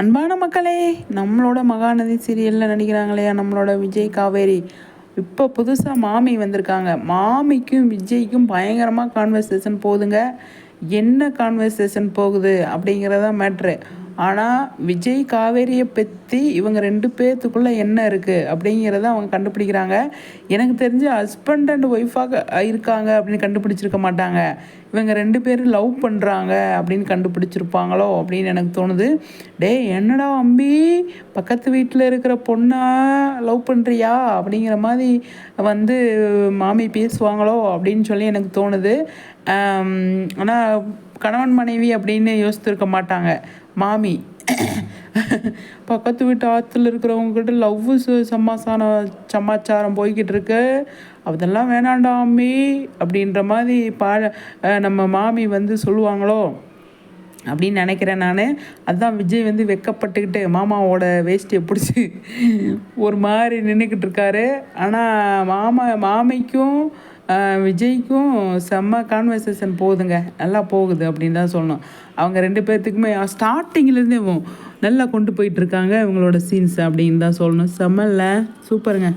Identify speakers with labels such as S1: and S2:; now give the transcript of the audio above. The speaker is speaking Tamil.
S1: அன்பான மக்களே நம்மளோட மகாநதி சீரியலில் நடிக்கிறாங்களே நம்மளோட விஜய் காவேரி. இப்போ புதுசாக மாமி வந்திருக்காங்க. மாமிக்கும் விஜய்க்கும் பயங்கரமாக கான்வர்சேஷன் போகுதுங்க. என்ன கான்வர்சேஷன் போகுது அப்படிங்கிறதான் மேட்ரு ஆனால் விஜய் காவேரியை பற்றி இவங்க ரெண்டு பேர்த்துக்குள்ளே என்ன இருக்குது அப்படிங்கிறத அவங்க கண்டுபிடிக்கிறாங்க. எனக்கு தெரிஞ்சு ஹஸ்பண்ட் அண்ட் ஒய்ஃபாக இருக்காங்க அப்படின்னு கண்டுபிடிச்சிருக்க மாட்டாங்க. இவங்க ரெண்டு பேரும் லவ் பண்ணுறாங்க அப்படின்னு கண்டுபிடிச்சிருப்பாங்களோ அப்படின்னு எனக்கு தோணுது. டே என்னடா அம்பி? பக்கத்து வீட்டில் இருக்கிற பொண்ணா லவ் பண்ணுறியா அப்படிங்கிற மாதிரி வந்து மாமி பேசுவாங்களோ அப்படின்னு சொல்லி எனக்கு தோணுது. ஆனால் கணவன் மனைவி அப்படின்னு யோசித்திருக்க மாட்டாங்க. மாமி பக்கத்து வீட்டு ஆற்றுல இருக்கிறவங்ககிட்ட லவ் சமாசான சமாச்சாரம் போய்கிட்டு இருக்கு. அதெல்லாம் வேணாண்டா அம்மி அப்படின்ற மாதிரி பா நம்ம மாமி வந்து சொல்லுவாங்களோ? அப்படின்னு நினைக்கிறேன் நான். அதுதான் விஜய் வந்து வெக்கப்பட்டுக்கிட்டு மாமாவோட வேஷ்டியை பிடிச்சி ஒரு மாதிரி நின்றுக்கிட்டு இருக்காரு. ஆனால் மாமா மாமிக்கும் விஜய்க்கும் செம்ம கான்வர்சேஷன் போகுதுங்க. நல்லா போகுது அப்படின்னு தான் சொல்லணும். அவங்க ரெண்டு பேர்த்துக்குமே ஸ்டார்டிங்லேருந்தே நல்லா கொண்டு போயிட்டுருக்காங்க இவங்களோட சீன்ஸ் அப்படின்னு தான் சொல்லணும். செம்மல்ல. சூப்பருங்க.